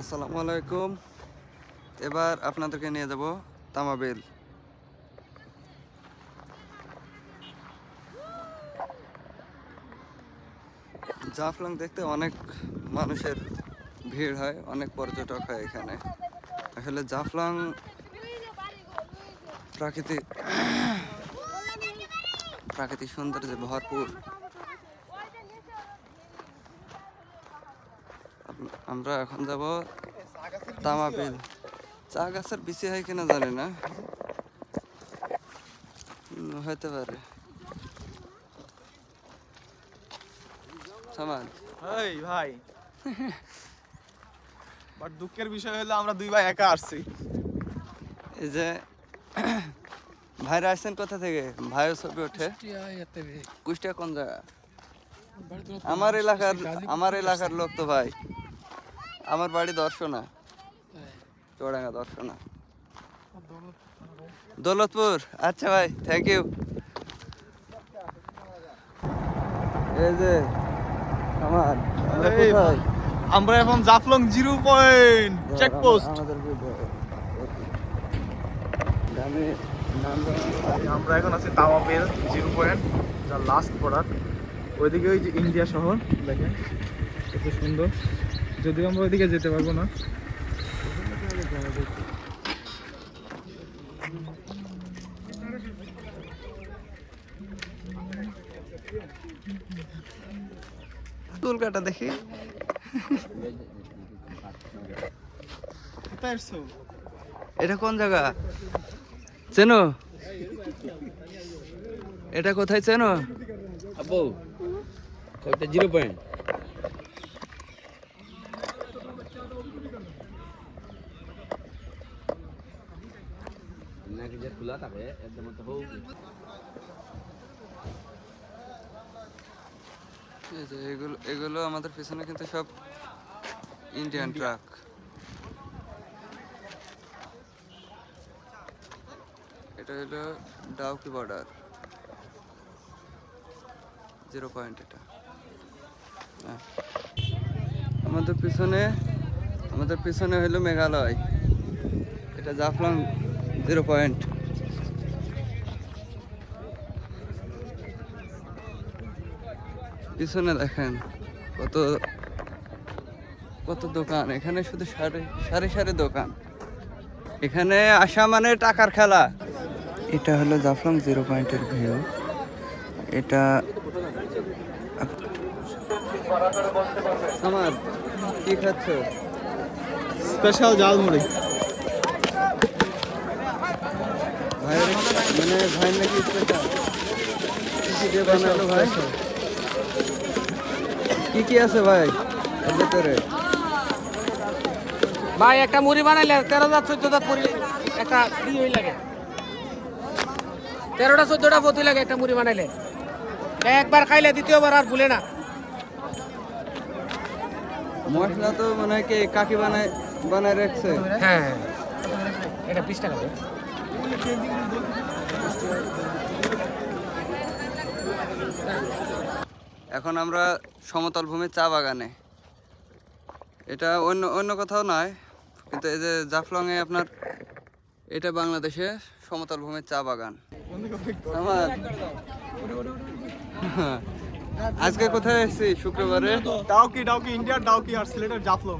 আসসালামু আলাইকুম। এবার আপনাদেরকে নিয়ে যাব তামাবিল। জাফলং দেখতে অনেক মানুষের ভিড় হয়, অনেক পর্যটক হয় এখানে। আসলে জাফলং প্রাকৃতিক প্রাকৃতিক সৌন্দর্যে ভরপুর। আমরা এখন যাব তামাবিল। চা গাছের বিচি হয় কিনা জানি না। হতে পারে। সামান। এই ভাই। বাট দুঃখের বিষয় হলো আমরা দুই ভাই একা আসছি। এই যে ভাইরা আসছেন কোথা থেকে? ভাইও ছবি ওঠে। কুষ্টিয়া কোন জায়গা? আমার এলাকার আমার এলাকার লোক তো ভাই। আমার বাড়ি দর্শনা। চৌডাঙ্গা দর্শনা। দৌলতপুর। আচ্ছা ভাই থ্যাংক ইউ এই যে আমার আমরা এখন জাফলং জিরো পয়েন্ট চেকপোস্ট আমরা এখন আছি তাওয়াবেল জিরো পয়েন্ট যা লাস্ট প্রোডাক্ট ওইদিকে ওই যে ইন্ডিয়া শহর দেখেন কত সুন্দর। যদিও আমরা ওইদিকে যেতে পারব না। চুল কাটা দেখি। এটা কোন জায়গা? চেনো? এটা কোথায় চেনো? আব্বু জিরো পয়েন্ট। নাকি যে খোলা থাকে একদম তো হোক এগুলো এগুলো আমাদের পিছনে কিন্তু সব ইন্ডিয়ান ট্রাক এটা হলো ডাউকি বর্ডার জিরো পয়েন্ট এটা। হ্যাঁ। আমাদের পিছনে আমাদের পিছনে হলো মেঘালয়। এটা জাফলং জিরো পয়েন্ট। পিছনে দেখেন কত কত দোকান। এখানে শুধু সারি সারি সারি দোকান। এখানে আসা মানে টাকার খেলা। এটা হলো জাফলং জিরো পয়েন্টের ভিউ। এটা আমার কি খাচ্ছ? স্পেশাল জালমুড়ি ভাইয়ের মানে ভাই নাকি স্পেশাল কি কি দিয়ে বানালো ভাই? কি কি আছে ভাই? এর ভেতরে? ভাই একটা মুড়ি বানাইলে তেরো হাজার চোদ্দ হাজার মুড়ি একটা হই লাগে। তেরোটা চোদ্দটা ফতুই লাগে একটা মুড়ি বানাইলে। একবার খাইলে দ্বিতীয়বার আর ভুলে না। মশলা তো মনে হয় কি কাকি বানায় বানায় রাখছে? হ্যাঁ এটা বিশ টাকা দেয়। এখন আমরা সমতল ভূমির চা বাগানে। এটা অন্য অন্য কোথাও নয়, কিন্তু এই যে জাফলংয়ে আপনার, এটা বাংলাদেশে সমতল ভূমির চা বাগান। আমার। আজকে কোথায় এসেছি? শুক্রবারে? ডাউকি ডাউকি, ইন্ডিয়ার ডাউকি আর সিলেটের জাফলং।